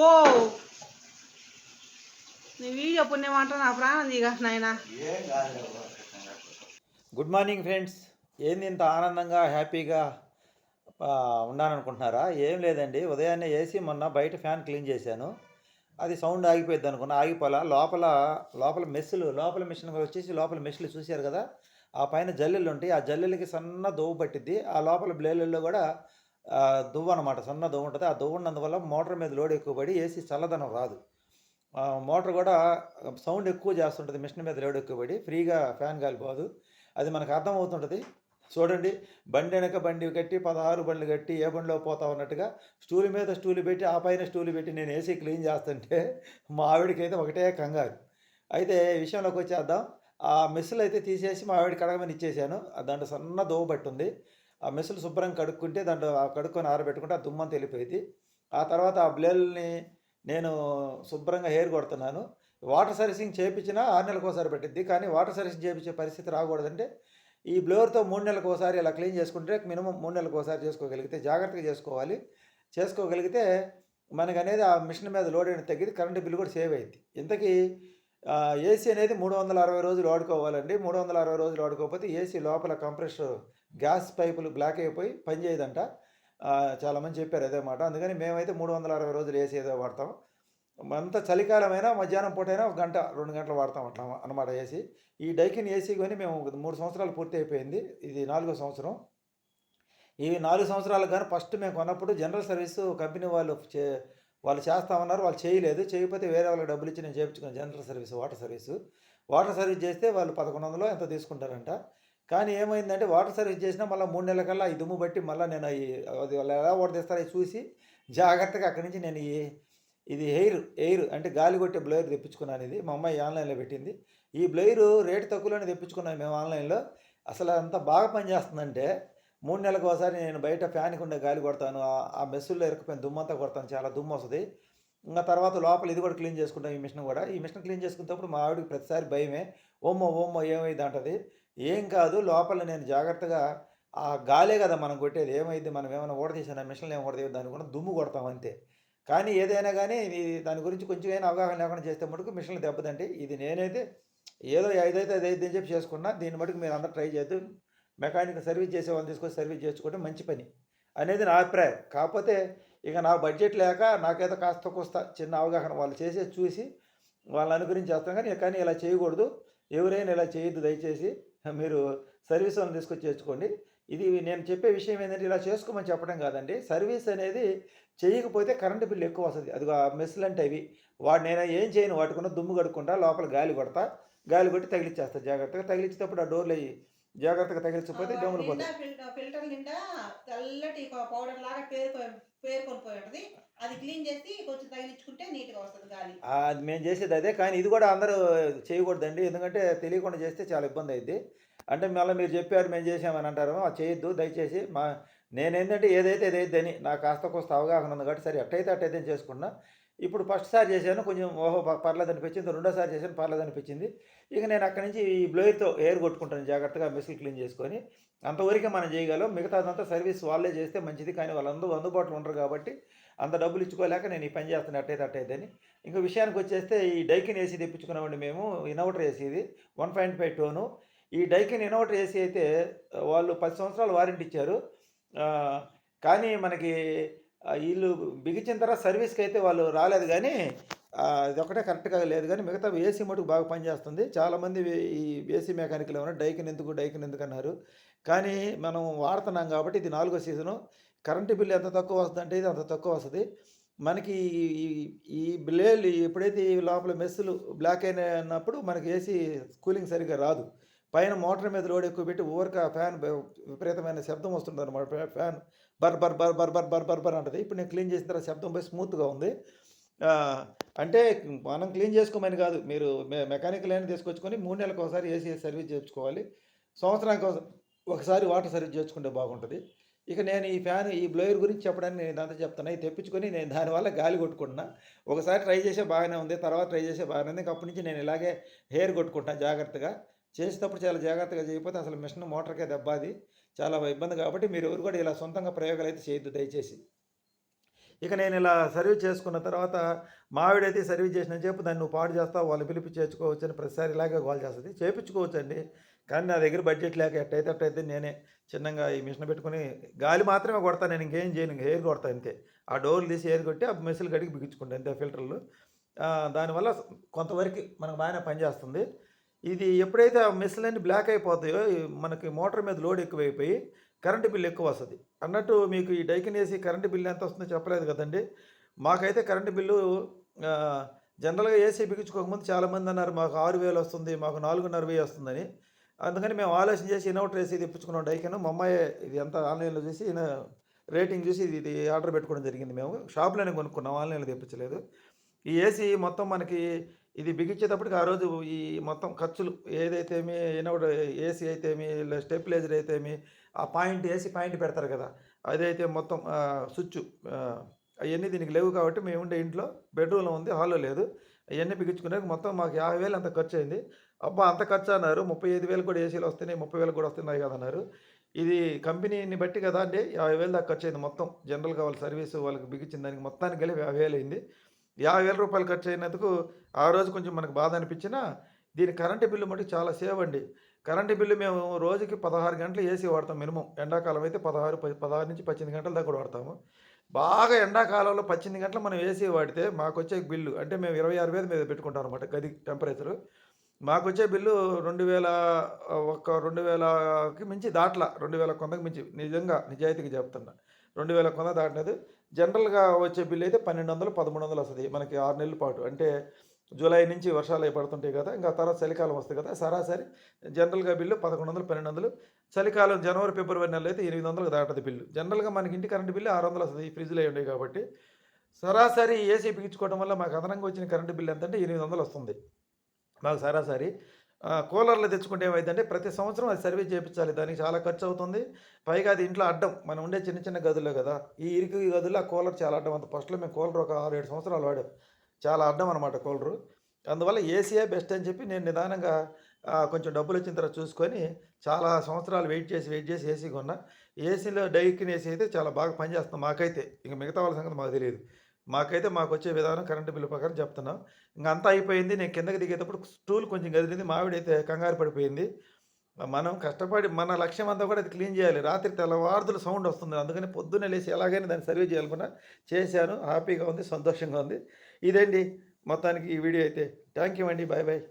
ఓ నీ వీడియో పుణ్యమాట నా ప్రాణం దిగా నాయనా. గుడ్ మార్నింగ్ ఫ్రెండ్స్ ఏంది ఇంత ఆనందంగా హ్యాపీగా ఉండాలనుకుంటున్నారా? ఉన్నాననుకుంటున్నారా ఏం లేదండి. ఉదయాన్నే ఏసీ మొన్న బయట ఫ్యాన్ క్లీన్ చేశాను. అది సౌండ్ ఆగిపోయింది అనుకున్నా. ఆగిపోలా? లోపల లోపల మెస్సులు లోపల మెషిన్ వచ్చేసి లోపల మెస్సులు చూశారు కదా? ఆ పైన జల్లెలు ఉంటాయి. ఆ జల్లెలకి సన్న దోవు పట్టిద్ది. ఆ లోపల బ్లేలల్లో కూడా దువ్వు అనమాట సన్న దువ్వు ఉంటుంది. ఆ దువ్వు ఉన్నందువల్ల మోటార్ మీద లోడ్ ఎక్కువ పడి ఏసీ చల్లదనం రాదు. మోటార్ కూడా సౌండ్ ఎక్కువ చేస్తుంటుంది మిషన్ మీద లోడ్ ఎక్కువ పడి ఫ్రీగా ఫ్యాన్ కాలిపోదు అది మనకు అర్థమవుతుంటుంది. చూడండి బండి వెనక బండి కట్టి పదహారు బండ్లు కట్టి ఏ బండిలో పోతా ఉన్నట్టుగా స్టూల్ మీద స్టూల్ పెట్టి ఆ పైన స్టూల్ పెట్టి నేను ఏసీ క్లీన్ చేస్తుంటే మా ఆవిడకైతే ఒకటే కంగారు. అయితే విషయంలోకి వచ్చేద్దాం. ఆ మెస్సులు అయితే తీసేసి మా ఆవిడ కడగమని ఇచ్చేసాను ఆ దాంట్లో సన్న దోవ పట్టుంది. ఆ మెసులు శుభ్రంగా కడుక్కుంటే దాంట్లో ఆ కడుక్కొని ఆరబెట్టుకుంటే ఆ దుమ్మంతా వెళ్ళిపోయింది. ఆ తర్వాత ఆ బ్లేల్ని నేను శుభ్రంగా హెయిర్ కొడుతున్నాను. వాటర్ సర్వీసింగ్ చేయించినా ఆరు నెలలకు ఒకసారి పెట్టిద్ది. కానీ వాటర్ సర్వీసింగ్ చేయించే పరిస్థితి రాకూడదంటే ఈ బ్లోవర్తో మూడు నెలలకు ఒకసారి ఇలా క్లీన్ చేసుకుంటే మినిమం మూడు నెలలకు ఒకసారి చేసుకోగలిగితే జాగ్రత్తగా చేసుకోవాలి. చేసుకోగలిగితే మనకు అనేది ఆ మిషన్ మీద లోడ్ అనేది తగ్గితే కరెంటు బిల్లు కూడా సేవ్ అయింది ఇంతకీ ఏసీ అనేది మూడు వందల అరవై రోజులు వాడుకోవాలండి. మూడు వందల అరవై రోజులు వాడుకోకపోతే ఏసీ లోపల కంప్రెషర్ గ్యాస్ పైపులు బ్లాక్ అయిపోయి పనిచేయదంట ఆ, చాలామంది చెప్పారు అదే మాట. అందుకని మేమైతే మూడు వందల అరవై రోజులు ఏసీ ఏదో వాడతాం. అంత చలికాలమైనా మధ్యాహ్నం పూటైనా ఒక గంట రెండు గంటలు వాడతాం అట్లా అనమాట ఏసీ. ఈ డైకిన్ ఏసీ కొని మేము మూడు సంవత్సరాలు పూర్తి అయిపోయింది. ఇది నాలుగో సంవత్సరం. ఈ నాలుగు సంవత్సరాలకు కానీ ఫస్ట్ మేము కొన్నప్పుడు జనరల్ సర్వీస్ కంపెనీ వాళ్ళు చే వాళ్ళు చేస్తామన్నారు. వాళ్ళు చేయలేదు. చేయకపోతే వేరే వాళ్ళకి డబ్బులు ఇచ్చి నేను చేయించుకున్నాను general service water service. Water service చేస్తే వాళ్ళు పదకొండు వందలు ఎంత తీసుకుంటారంట. కానీ ఏమైందంటే వాటర్ సర్వీస్ చేసినా మళ్ళీ మూడు నెలల కల్లా ఈ దుమ్ము బట్టి మళ్ళీ నేను అది వాళ్ళు ఎలా ఓడదీస్తారో అది చూసి జాగ్రత్తగా అక్కడి నుంచి నేను ఈ ఇది ఎయిర్ ఎయిర్ అంటే గాలి కొట్టే బ్లోయర్ తెప్పించుకున్నాను ఇది మా అమ్మాయి ఆన్లైన్లో పెట్టింది. ఈ బ్లోయర్ రేటు తక్కువలోనే తెప్పించుకున్నాను మేము ఆన్లైన్లో. అసలు అంత బాగా పనిచేస్తుందంటే మూడు నెలలకు ఒకసారి నేను బయట ఫ్యాన్కి ఉండే గాలి కొడతాను ఆ- మెస్సుల్లో ఇరకపోయిన దుమ్మంతా కొడతాను చాలా దుమ్ము వస్తుంది. ఇంకా తర్వాత లోపల ఇది కూడా క్లీన్ చేసుకుంటాం ఈ మిషన్ కూడా. ఈ మిషన్ క్లీన్ చేసుకున్నప్పుడు మా ఆవిడకి ప్రతిసారి భయమే. ఓమ్మో ఓమ్మో ఏమైంది అంటది. ఏం కాదు లోపల నేను జాగ్రత్తగా ఆ గాలే కదా మనం కొట్టేది. ఏమైంది? మనం ఏమైనా ఓడ తీసాను మిషన్లు ఏమి ఓడదేవి దాని కూడా దుమ్ము కొడతాం అంతే. కానీ ఏదైనా కానీ దాని గురించి కొంచెం అయినా అవగాహన లేకుండా చేస్తే మటుకు మిషన్లు దెబ్బతండి ఇది నేనైతే ఏదో ఏదైతే అదైతే అని చెప్పి చేసుకున్నా దీన్ని మటుకు మీరు అందరూ ట్రై చేద్దు మెకానిక్ సర్వీస్ చేసే వాళ్ళని తీసుకొని సర్వీస్ చేసుకుంటే మంచి పని అనేది నా అభిప్రాయం. కాకపోతే ఇక నా బడ్జెట్ లేక నాకేదో కాస్త కొస్త చిన్న అవగాహన వాళ్ళు చేసేది చూసి వాళ్ళని అనుగురించి చేస్తాం కానీ కానీ ఇలా చేయకూడదు. ఎవరైనా ఇలా చేయొద్దు దయచేసి. మీరు సర్వీస్ వాళ్ళని తీసుకొచ్చి చేర్చుకోండి. ఇది నేను చెప్పే విషయం ఏంటంటే ఇలా చేసుకోమని చెప్పడం కాదండి. సర్వీస్ అనేది చేయకపోతే కరెంటు బిల్లు ఎక్కువ వస్తుంది. అది ఆ మెస్సులు అంటే అవి. వాడు నేను ఏం చేయను వాటికున్న దుమ్ము కడుక్కుంటా లోపల గాలి కొడతా గాలి కొట్టి తగిలిచ్చేస్తా. జాగ్రత్తగా తగిలిచ్చేటప్పుడు ఆ డోర్లు అయ్యి జాగ్రత్తగా తగిలించకపోతే దోమలు పోతాయి. ఫిల్టర్ నిండా తెల్లటి పౌడర్ లాగా పేరుకొని పేరుకొని పోయి ఉంటుంది. అది క్లీన్ చేసి కొంచెం తగిలించుకుంటే నీట్గా వస్తుంది గాలి. అది మేము చేసేది అదే కానీ ఇది కూడా అందరూ చేయకూడదండి. ఎందుకంటే తెలియకుండా చేస్తే చాలా ఇబ్బంది అయింది అంటే మళ్ళీ మీరు చెప్పారు మేము చేసామని అంటారు. అది చేయొద్దు దయచేసి మా నేనేంటంటే ఏదైతే ఏదైతే అని నాకు కాస్త కోస్త అవగాహన ఉంది కాబట్టి సరే అట్టయితే అట్టయితే చేసుకున్నా ఇప్పుడు ఫస్ట్ సారి చేశాను కొంచెం ఓహో పర్లేదు అనిపించింది రెండోసారి చేశాను పర్లేదు అనిపించింది ఇక నేను అక్కడి నుంచి ఈ బ్లోయర్తో ఎయిర్ కొట్టుకుంటాను జాగ్రత్తగా మెస్సులు క్లీన్ చేసుకొని. అంతవరకే మనం చేయగలం మిగతాదంతా సర్వీస్ వాళ్ళే చేస్తే మంచిది కానీ వాళ్ళందరూ అందుబాటులో ఉండరు కాబట్టి అంత డబ్బులు ఇచ్చుకోలేక నేను ఈ పని చేస్తాను అట్టయితే అట్టయితే అని. విషయానికి వచ్చేస్తే ఈ డైకిన్ ఏసీ తెప్పించుకున్నామండి మేము ఇన్వర్టర్ ఏసీది వన్ పాయింట్ ఫైవ్ టోను. ఈ డైకిన్ ఇన్వర్టర్ ఏసీ అయితే వాళ్ళు పది సంవత్సరాలు వారంటీ ఇచ్చారు. కానీ మనకి వీళ్ళు బిగించిన తర్వాత సర్వీస్కి అయితే వాళ్ళు రాలేదు కానీ ఇది ఒకటే కరెక్ట్గా లేదు కానీ మిగతా ఏసీ మటుకు బాగా పనిచేస్తుంది చాలామంది ఈ ఏసీ మెకానిక్లు ఏమన్నా డైకిన్ ఎందుకు డైకిన్ ఎందుకు అన్నారు. కానీ మనం వాడుతున్నాం కాబట్టి ఇది నాలుగో సీజను. కరెంటు బిల్లు ఎంత తక్కువ వస్తుంది అంటే ఇది అంత తక్కువ వస్తుంది. మనకి ఈ- ఈ- బ్లేలు ఎప్పుడైతే ఈ లోపల మెస్సులు బ్లాక్ అయినప్పుడు మనకి ఏసీ కూలింగ్ సరిగ్గా రాదు. పైన మోటార్ మీద లోడ్ ఎక్కువ పెట్టి ఊరక ఫ్యాన్ విపరీతమైన శబ్దం వస్తుంది అనమాట ఫ్యాన్ బర్ బర్ బర్ బర్ బర్ బర్ బర్ బర్ అంటది. ఇప్పుడు నేను క్లీన్ చేసిన తర్వాత శబ్దం పోయి స్మూత్గా ఉంది. అంటే మనం క్లీన్ చేసుకోమని కాదు. మీరు మెకానికల్ అయినా తీసుకొచ్చుకొని మూడు నెలలకు ఒకసారి ఏసీ సర్వీస్ చేయించుకోవాలి. సంవత్సరానికి ఒకసారి వాటర్ సర్వీస్ చేసుకుంటే బాగుంటుంది. ఇక నేను ఈ ఫ్యాన్ ఈ బ్లోయర్ గురించి చెప్పడానికి నేను అంతా చెప్తున్నా. ఇది తెప్పించుకొని నేను దానివల్ల గాలి కొట్టుకుంటున్నా. ఒకసారి ట్రై చేసే బాగానే ఉంది. తర్వాత ట్రై చేసే బాగానే ఉంది. అప్పటి నుంచి నేను ఇలాగే హెయిర్ కొట్టుకుంటాను జాగ్రత్తగా. చేసేటప్పుడు చాలా జాగ్రత్తగా చేయకపోతే అసలు మిషన్ మోటార్కే దెబ్బ అది చాలా ఇబ్బంది కాబట్టి మీరు ఎవరు కూడా ఇలా సొంతంగా ప్రయోగాలు అయితే చేయొద్దు దయచేసి. ఇక నేను ఇలా సర్వీస్ చేసుకున్న తర్వాత మావిడైతే సర్వీస్ చేసిన చెప్పు దాన్ని నువ్వు పాడు చేస్తావు వాళ్ళు పిలిపి చేర్చుకోవచ్చు అని ప్రతిసారి ఇలాగే గోల్ చేస్తుంది. చేపించుకోవచ్చు అండి కానీ నా దగ్గర బడ్జెట్ లేక ఎట్టయితే అట్టయితే నేనే చిన్నగా ఈ మిషన్ పెట్టుకుని గాలి మాత్రమే కొడతాను నేను ఇంకేం చేయను హెయిర్ ఎయిర్ కొడతాను అంతే. ఆ డోర్లు తీసి హెయిర్ కొట్టి ఆ మెస్సులు గడికి బిగించుకుంటాను అంతే ఫిల్టర్లు. దానివల్ల కొంతవరకు మనకు బాగానే పనిచేస్తుంది ఇది ఎప్పుడైతే ఆ మెస్సులన్నీ బ్లాక్ అయిపోతాయో మనకి మోటార్ మీద లోడ్ ఎక్కువైపోయి కరెంటు బిల్ ఎక్కువ వస్తుంది. అన్నట్టు మీకు ఈ డైకిన్ వేసి కరెంటు బిల్ ఎంత వస్తుందో చెప్పలేదు కదండి. మాకైతే కరెంటు బిల్లు జనరల్గా ఏసీ బిగించుకోకముందు చాలామంది అన్నారు మాకు ఆరు వేలు వస్తుంది మాకు నాలుగున్నర వెయ్యి వస్తుందని. అందుకని మేము ఆలోచన చేసి ఇన్వర్టర్ ఏసీ తెప్పించుకున్నాం డైకెన్. మా అమ్మాయి ఇది అంతా ఆన్లైన్లో చూసి రేటింగ్ చూసి ఇది ఇది ఆర్డర్ పెట్టుకోవడం జరిగింది. మేము షాప్లోనే కొనుక్కున్నాం ఆన్లైన్లో తెప్పించలేదు. ఈ ఏసీ మొత్తం మనకి ఇది బిగించేటప్పటికి ఆ రోజు ఈ మొత్తం ఖర్చులు ఏదైతేమి ఇన్వర్టర్ ఏసీ అయితేమి స్టెప్లైజర్ అయితేమి ఆ పాయింట్ ఏసీ పాయింట్ పెడతారు కదా. అదైతే మొత్తం స్విచ్ అవన్నీ దీనికి లేవు కాబట్టి మేము ఉండే ఇంట్లో బెడ్రూమ్లో ఉంది హాల్లో లేదు. అవన్నీ బిగించుకునే మొత్తం మాకు యాభై వేలు అంత ఖర్చు అయింది. అబ్బా అంత ఖర్చు అన్నారు. ముప్పై ఐదు వేలు కూడా ఏసీలు వస్తున్నాయి ముప్పై వేలు కూడా వస్తున్నాయి కదా అన్నారు. ఇది కంపెనీని బట్టి కదా అండి యాభై వేలు దాకా ఖర్చు అయింది మొత్తం. జనరల్గా వాళ్ళ సర్వీస్ వాళ్ళకి బిగించిన దానికి మొత్తానికి కలిపి యాభై వేలు అయింది. యాభై వేల రూపాయలు ఖర్చు అయినందుకు ఆ రోజు కొంచెం మనకు బాధ అనిపించినా దీని కరెంటు బిల్లు మటుకు చాలా సేవ్ అండి. కరెంటు బిల్లు మేము రోజుకి పదహారు గంటలు ఏసీ వాడతాం మినిమం. ఎండాకాలం అయితే పదహారు పదహారు నుంచి పద్దెనిమిది గంటల దాకా కూడా వాడతాము. బాగా ఎండాకాలంలో పద్దెనిమిది గంటలు మనం ఏసీ వాడితే మాకు వచ్చే బిల్లు అంటే మేము ఇరవై ఆరు వేల మీద పెట్టుకుంటాం అనమాట గది టెంపరేచరు. మాకు వచ్చే బిల్లు రెండు వేల ఒక రెండు వేలకి మించి దాట్ల. రెండు వేల కొందకు మించి. నిజంగా నిజాయితీగా చెప్తున్నా. రెండు వేల కొంద దాటినది. జనరల్గా వచ్చే బిల్లు అయితే పన్నెండు వందలు పదమూడు వందలు వస్తుంది. మనకి ఆరు నెలల పాటు. అంటే జూలై నుంచి వర్షాలు అవి పడుతుంటాయి కదా ఇంకా తర్వాత చలికాలం వస్తుంది కదా సరాసరి జనరల్గా బిల్లు పదకొండు వందలు పన్నెండు వందలు చలికాలం జనవరి ఫిబ్రవరి నెలలో అయితే ఎనిమిది వందలకు దాటది బిల్లు. జనరల్గా మనకి ఇంటి కరెంటు బిల్లు ఆరు వందలు వస్తుంది ఫ్రిడ్జ్లో ఉండేవి కాబట్టి. సరాసరి ఏసీ బిగించుకోవడం వల్ల మాకు అదనంగా వచ్చిన కరెంటు బిల్లు ఎంత అంటే ఎనిమిది వందలు వస్తుంది. మాకు సరాసరి కూలర్లు తెచ్చుకుంటే ఏమైందంటే ప్రతి సంవత్సరం అది సర్వీస్ చేయించాలి. దానికి చాలా ఖర్చు అవుతుంది. పైగా అది ఇంట్లో అడ్డం మనం ఉండే చిన్న చిన్న గదుల్లో కదా. ఈ ఇరికి గదుల్లో ఆ కూలర్ చాలా అడ్డం. అంత ఫస్ట్లో మేము కూలర్ ఒక ఆరు ఏడు సంవత్సరాలు వాడాం. చాలా అడ్డం అనమాట కూలరు. అందువల్ల ఏసీయే బెస్ట్ అని చెప్పి నేను నిదానంగా కొంచెం డబ్బులు వచ్చిన తర్వాత చూసుకొని చాలా సంవత్సరాలు వెయిట్ చేసి వెయిట్ చేసి ఏసీ కొన్నా. ఏసీలో డైకిన్ ఏసీ అయితే చాలా బాగా పనిచేస్తుంది మాకైతే. ఇంకా మిగతా వాళ్ళ సంగతి మాకు తెలియదు. మాకైతే మాకు వచ్చే విధానం కరెంటు బిల్లు ప్రకారం చెప్తున్నాం. ఇంకా అంతా అయిపోయింది. నేను కిందకి దిగేటప్పుడు స్టూల్ కొంచెం కదిలింది మావిడైతే కంగారు పడిపోయింది. మనం కష్టపడి మన లక్ష్యం అంతా కూడా అది క్లీన్ చేయాలి. రాత్రి తెల్లవారుదులు సౌండ్ వస్తుంది. అందుకని పొద్దున్నే లేచి ఎలాగైనా దాన్ని సర్వీస్ చేయాలనుకున్నా చేశాను. హ్యాపీగా ఉంది. సంతోషంగా ఉంది. ఇదండి. మొత్తానికి ఈ వీడియో అయితే. థ్యాంక్ యూ అండి. Bye bye.